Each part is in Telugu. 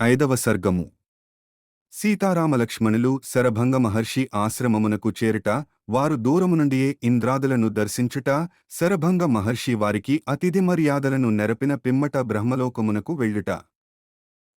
ఐదవ సర్గము. సీతారామలక్ష్మణులు శరభంగ మహర్షి ఆశ్రమమునకు చేరుట వారు దూరము నుండియే ఇంద్రాదులను దర్శించుట శరభంగ మహర్షి వారికి అతిథి మర్యాదలను నెరపిన పిమ్మట బ్రహ్మలోకమునకు వెళ్ళుట.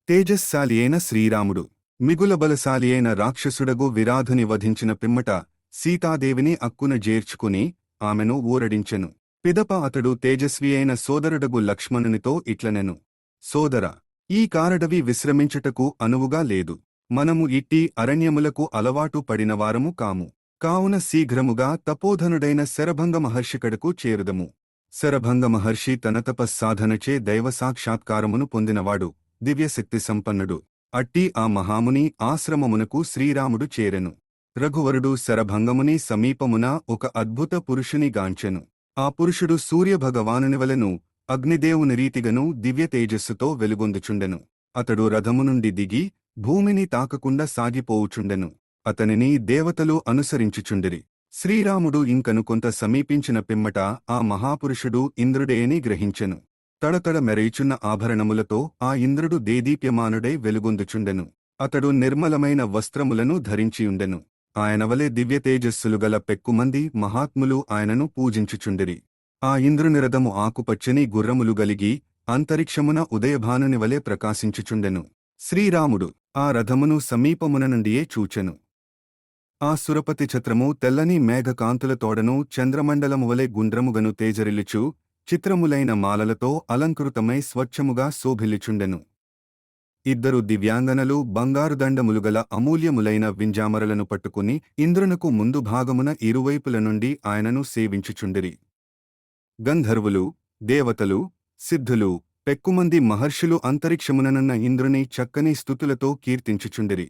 తేజస్శాలి అయిన శ్రీరాముడు మిగుల బలశాలి అయిన రాక్షసుడగు విరాధుని వధించిన పిమ్మట సీతాదేవిని అక్కున జేర్చుకుని ఆమెను ఊరడించెను. పిదప అతడు తేజస్వి అయిన సోదరుడగు లక్ష్మణునితో ఇట్లనెను. సోదర ఈ కారడవి విశ్రమించుటకు అనువుగా లేదు. మనము ఇట్టి అరణ్యములకు అలవాటు పడినవారము కాము. కావున శీఘ్రముగా తపోధనుడైన శరభంగ మహర్షికడకు చేరుదము. శరభంగ మహర్షి తన తపస్సాధనచే దైవ సాక్షాత్కారమును పొందినవాడు దివ్యశక్తి సంపన్నుడు. అట్టి ఆ మహాముని ఆశ్రమమునకు శ్రీరాముడు చేరెను. రఘువరుడు శరభంగముని సమీపమున ఒక అద్భుత పురుషుని గాంచెను. ఆ పురుషుడు సూర్యభగవానునివలెను అగ్నిదేవుని రీతిగను దివ్య తేజస్సుతో వెలుగొందుచుండెను. అతడు రథము నుండి దిగి భూమిని తాకకుండా సాగిపోవుచుండెను. అతనిని దేవతలు అనుసరించుచుండిరి. శ్రీరాముడు ఇంకను కొంత సమీపించిన పిమ్మట ఆ మహాపురుషుడు ఇంద్రుడేని గ్రహించెను. తడతడ మెరయిచున్న ఆభరణములతో ఆ ఇంద్రుడు దేదీప్యమానుడై వెలుగొందుచుండెను. అతడు నిర్మలమైన వస్త్రములను ధరించియుండెను. ఆయనవలే దివ్యతేజస్సులు గల పెక్కుమంది మహాత్ములు ఆయనను పూజించుచుండిరి. ఆ ఇంద్రునిరథము ఆకుపచ్చని గుర్రములు గలిగి అంతరిక్షమున ఉదయభానుని వలె ప్రకాశించుచుండెను. శ్రీరాముడు ఆ రథమును సమీపమున నుండియే చూచెను. ఆ సురపతి ఛత్రము తెల్లని మేఘకాంతులతోడను చంద్రమండలము వలె గుండ్రముగను తేజరిల్లుచు చిత్రములైన మాలలతో అలంకృతమై స్వచ్ఛముగా శోభిల్లుచుండెను. ఇద్దరు దివ్యాంగనలు బంగారు దండములు గల అమూల్యములైన వింజామరలను పట్టుకుని ఇంద్రునకు ముందు భాగమున ఇరువైపుల నుండి ఆయనను సేవించుచుండిరి. గంధర్వులు దేవతలు సిద్ధులు పెక్కుమంది మహర్షులు అంతరిక్షముననున్న ఇంద్రుని చక్కని స్థుతులతో కీర్తించుచుండిరి.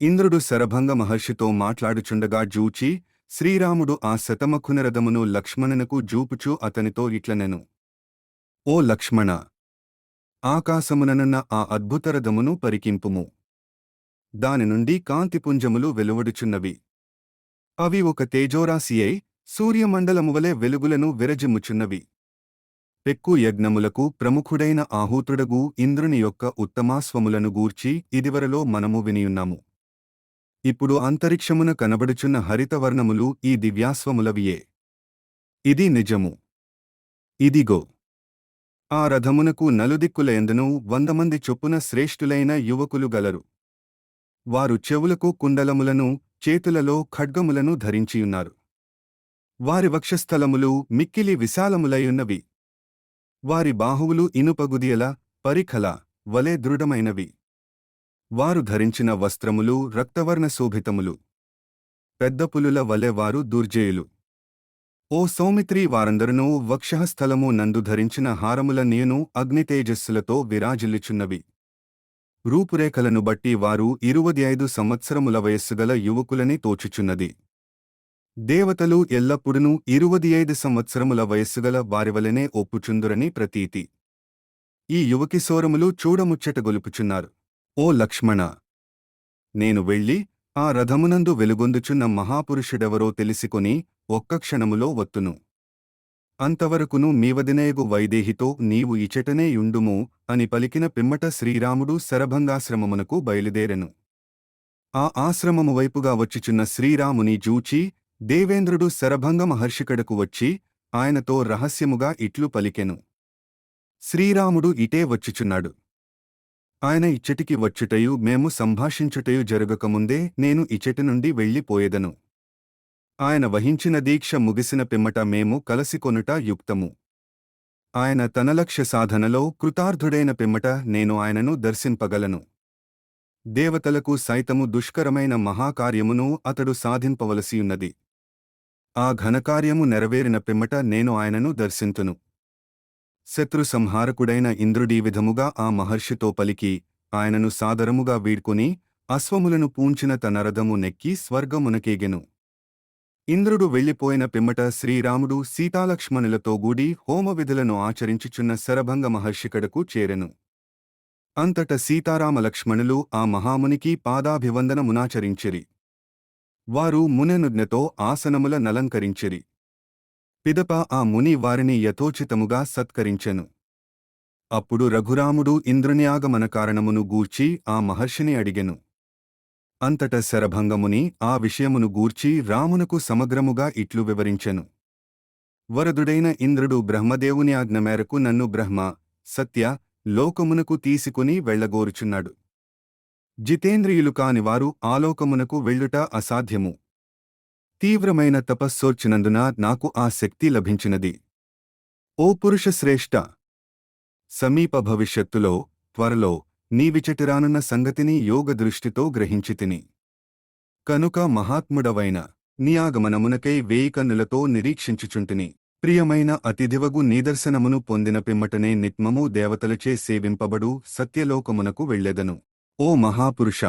ఇంద్రుడు శరభంగ మహర్షితో మాట్లాడుచుండగా జూచి శ్రీరాముడు ఆ శతమఖునరథమును లక్ష్మణునకు జూపుచూ అతనితో ఇట్లనెను. ఓ లక్ష్మణ! ఆకాశముననున్న ఆ అద్భుతరథమును పరికింపుము. దాని నుండి కాంతిపుంజములు వెలువడుచున్నవి. అవి ఒక తేజోరాశియై సూర్యమండలమువలె వెలుగులను విరజిమ్ముచున్నవి. పెక్కు యజ్ఞములకు ప్రముఖుడైన ఆహూతుడగు ఇంద్రుని యొక్క ఉత్తమాస్వములను గూర్చి ఇదివరలో మనము వినియున్నాము. ఇప్పుడు అంతరిక్షమున కనబడుచున్న హరితవర్ణములు ఈ దివ్యాస్వములవియే ఇది నిజము. ఇదిగో ఆ రథమునకు నలుదిక్కులయందును వందమంది చొప్పున శ్రేష్ఠులైన యువకులు గలరు. వారు చెవులకు కుండలములను చేతులలో ఖడ్గములను ధరించియున్నారు. వారి వక్షస్థలములు మిక్కిలి విశాలములయున్నవి. వారి బాహువులు ఇనుపగుదియల పరిఖల వలె దృఢమైనవి. వారు ధరించిన వస్త్రములు రక్తవర్ణ శోభితములు. పెద్ద పులుల వలె వారు దుర్జేయులు. ఓ సౌమిత్రి వారందరునూ వక్షస్థలము నందు ధరించిన హారముల నేను అగ్నితేజస్సులతో విరాజిల్లుచున్నవి. రూపురేఖలను బట్టి వారు ఇరువది ఐదు సంవత్సరముల వయస్సుగల యువకులని తోచుచున్నది. దేవతలు ఎల్లప్పుడూ ఇరువది ఐదు సంవత్సరముల వయస్సుగల వారివలనే ఒప్పుచుందురని ప్రతీతి. ఈ యువకిశోరములు చూడముచ్చట గొలుపుచున్నారు. ఓ లక్ష్మణ! నేను వెళ్ళి ఆ రథమునందు వెలుగొందుచున్న మహాపురుషుడెవరో తెలిసికొని ఒక్క క్షణములో వత్తును. అంతవరకును మీవదినయగు వైదేహితో నీవు ఇచటనే యుండుము అని పలికిన పిమ్మట శ్రీరాముడు శరభంగాశ్రమమునకు బయలుదేరెను. ఆ ఆశ్రమము వైపుగా వచ్చిచున్న శ్రీరాముని జూచి దేవేంద్రుడు శరభంగ మహర్షికడకు వచ్చి ఆయనతో రహస్యముగా ఇట్లు పలికెను. శ్రీరాముడు ఇటే వచ్చుచున్నాడు. ఆయన ఇచ్చటికి వచ్చుటయు మేము సంభాషించుటయు జరగకముందే నేను ఇచ్చటి నుండి వెళ్ళిపోయేదను. ఆయన వహించిన దీక్ష ముగిసిన పిమ్మట మేము కలసికొనుట యుక్తము. ఆయన తన లక్ష్య సాధనలో కృతార్థుడైన పిమ్మట నేను ఆయనను దర్శింపగలను. దేవతలకు సైతము దుష్కరమైన మహాకార్యమును అతడు సాధింపవలసియున్నది. ఆ ఘనకార్యము నెరవేరిన పిమ్మట నేను ఆయనను దర్శింతును. శత్రు సంహారకుడైన ఇంద్రుడీ విధముగా ఆ మహర్షితో పలికి ఆయనను సాదరముగా వీడ్కొని అశ్వములను పూంచిన తన రథము నెక్కి స్వర్గమునకేగెను. ఇంద్రుడు వెళ్ళిపోయిన పిమ్మట శ్రీరాముడు సీతాలక్ష్మణులతో గూడి హోమవిధులను ఆచరించుచున్న శరభంగ మహర్షికడకు చేరెను. అంతట సీతారామలక్ష్మణులు ఆ మహామునికి పాదాభివందనమునాచరించిరి. వారు ముననుజ్ఞతో ఆసనముల నలంకరించిరి. పిదప ఆ ముని వారిని యథోచితముగా సత్కరించెను. అప్పుడు రఘురాముడు ఇంద్రునియాగమన కారణమును గూర్చి ఆ మహర్షిని అడిగెను. అంతట శరభంగముని ఆ విషయమును గూర్చి రామునకు సమగ్రముగా ఇట్లు వివరించెను. వరదుడైన ఇంద్రుడు బ్రహ్మదేవుని ఆజ్ఞ మేరకు నన్ను బ్రహ్మ సత్య లోకమునకు తీసుకుని వెళ్ళగోరుచున్నాడు జితేంద్రియులు కానివారు ఆలోకమునకు వెళ్ళుట అసాధ్యము. తీవ్రమైన తపస్సోర్చినందున నాకు ఆ శక్తి లభించినది. ఓ పురుషశ్రేష్ఠ! సమీప భవిష్యత్తులో త్వరలో నీవిచటిరానున్న సంగతిని యోగ దృష్టితో గ్రహించితిని కనుక మహాత్ముడవైన నియాగమనమునకై వేయి కన్నులతో నిరీక్షించుచుంటిని. ప్రియమైన అతిథివగు నిదర్శనమును పొందిన పిమ్మటనే నిత్మము దేవతలచే సేవింపబడు సత్యలోకమునకు వెళ్ళెదను. ఓ మహాపురుష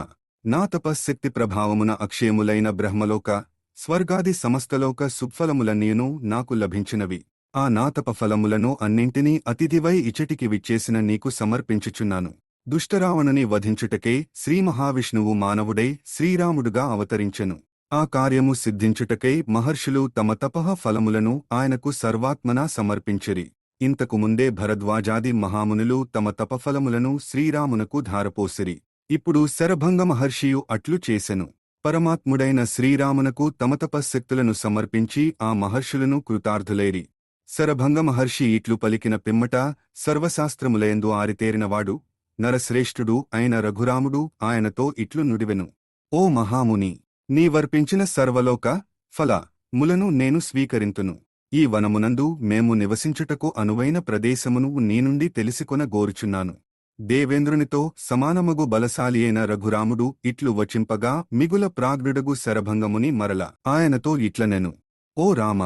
నా తపశ్శక్తి ప్రభావమున అక్షయములైన బ్రహ్మలోక స్వర్గాది సమస్తలోక సుఫలములన్నీను నాకు లభించినవి. ఆ నాతపఫలములను అన్నింటినీ అతిథివై ఇచటికి విచ్చేసిన నీకు సమర్పించుచున్నాను. దుష్టరావణుని వధించుటకే శ్రీ మహావిష్ణువు మానవుడై శ్రీరాముడుగా అవతరించెను. ఆ కార్యము సిద్ధించుటకై మహర్షులు తమ తపః ఫలములను ఆయనకు సర్వాత్మనా సమర్పించిరి. ఇంతకు ముందే భరద్వాజాది మహామునులు తమ తపఫలములను శ్రీరామునకు ధారపోసిరి. ఇప్పుడు శరభంగ మహర్షియు అట్లు చేసెను. పరమాత్ముడైన శ్రీరామునకు తమ తపశ్శక్తులను సమర్పించి ఆ మహర్షులను కృతార్థులేరి. శరభంగ మహర్షి ఇట్లు పలికిన పిమ్మట సర్వశాస్త్రములయందు ఆరితేరినవాడు నరశ్రేష్ఠుడు అయిన రఘురాముడు ఆయనతో ఇట్లు నుడివెను. ఓ మహాముని నీవర్పించిన సర్వలోక ఫల ములను నేను స్వీకరింతును. ఈ వనమునందు మేము నివసించుటకు అనువైన ప్రదేశమును నీ నుండి తెలిసికొన గోరుచున్నాను దేవేంద్రునితో సమానమగు బలశాలియైన రఘురాముడు ఇట్లు వచింపగా మిగుల ప్రాగ్రుడగు శరభంగముని మరల ఆయనతో ఇట్లనెను. ఓ రామ!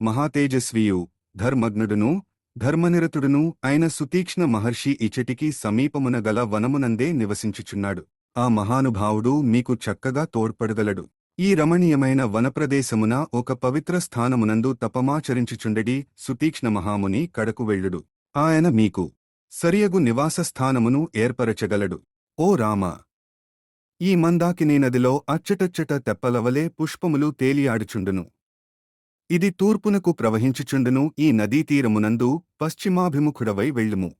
మహాతేజస్వియు! ధర్మగ్నుడును ధర్మనిరతుడును అయిన సుతీక్ష్ణ మహర్షి ఇచటికి సమీపమున గల వనమునందే నివసించుచున్నాడు. ఆ మహానుభావుడు మీకు చక్కగా తోడ్పడగలడు. ఈ రమణీయమైన వనప్రదేశమున ఒక పవిత్ర స్థానమునందు తపమాచరించుచుండెడి సుతీక్ష్ణ మహాముని కడకు వెళ్ళుడు. ఆయన మీకు సరియగు నివాసస్థానమును ఏర్పరచగలడు. ఓ రామ! ఈ మందాకినీ నదిలో అచ్చటచ్చట తెప్పలవలే పుష్పములు తేలియాడుచుండును. ఇది తూర్పునకు ప్రవహించుచుండును ఈ నదీతీరమునందు పశ్చిమాభిముఖుడవై వెళ్ళుము.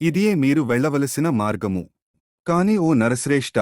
ఇదియే మీరు వెళ్ళవలసిన మార్గము. కాని ఓ నరశ్రేష్ఠ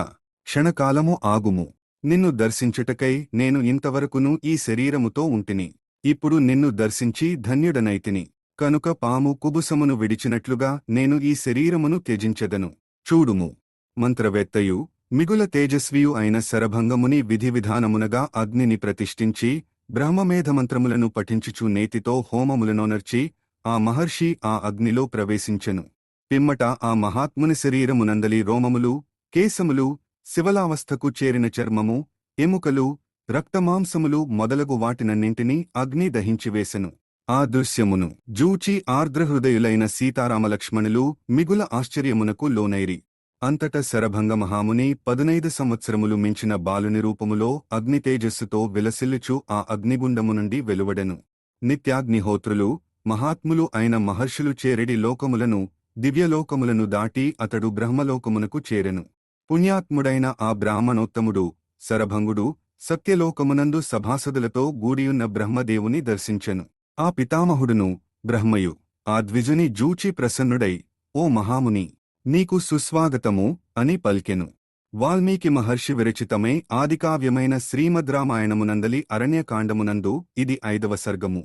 క్షణకాలము ఆగుము. నిన్ను దర్శించుటకై నేను ఇంతవరకును ఈ శరీరముతో ఉంటిని. ఇప్పుడు నిన్ను దర్శించి ధన్యుడనైతిని. కనుక పాము కుబుసమును విడిచినట్లుగా నేను ఈ శరీరమును త్యజించెదను. చూడుము. మంత్రవేత్తయు మిగుల తేజస్వియు అయిన శరభంగముని విధి విధానమునగా అగ్నిని ప్రతిష్ఠించి బ్రహ్మమేధమంత్రములను పఠించుచు నేతితో హోమములనోనర్చి ఆ మహర్షి ఆ అగ్నిలో ప్రవేశించెను. పిమ్మట ఆ మహాత్ముని శరీరమునందలి రోమములు కేశములు శివలావస్థకు చేరిన చర్మము ఎముకలు రక్తమాంసములు మొదలగు వాటినన్నింటినీ అగ్ని దహించివేశను ఆ దృశ్యమును జూచి ఆర్ద్రహృదయులైన సీతారామలక్ష్మణులు మిగుల ఆశ్చర్యమునకు లోనైరి. అంతట శరభంగ మహాముని పదునైదు సంవత్సరములు మించిన బాలుని రూపములో అగ్నితేజస్సుతో విలసిల్లుచు ఆ అగ్నిగుండము నుండి వెలువడెను. నిత్యాగ్నిహోత్రులు మహాత్ములు అయిన మహర్షులు చేరెడి లోకములను దివ్యలోకములను దాటి అతడు బ్రహ్మలోకమునకు చేరెను. పుణ్యాత్ముడైన ఆ బ్రాహ్మణోత్తముడు శరభంగుడు సత్యలోకమునందు సభాసదులతో గూడియున్న బ్రహ్మదేవుని దర్శించెను. ఆ పితామహుడును బ్రహ్మయు ఆ ద్విజుని జూచి ప్రసన్నుడై ఓ మహాముని నీకు సుస్వాగతము అని పలికెను. వాల్మీకి మహర్షి విరచితమే ఆదికావ్యమైన శ్రీమద్రామాయణమునందలి అరణ్యకాండమునందు ఇది ఐదవ సర్గము.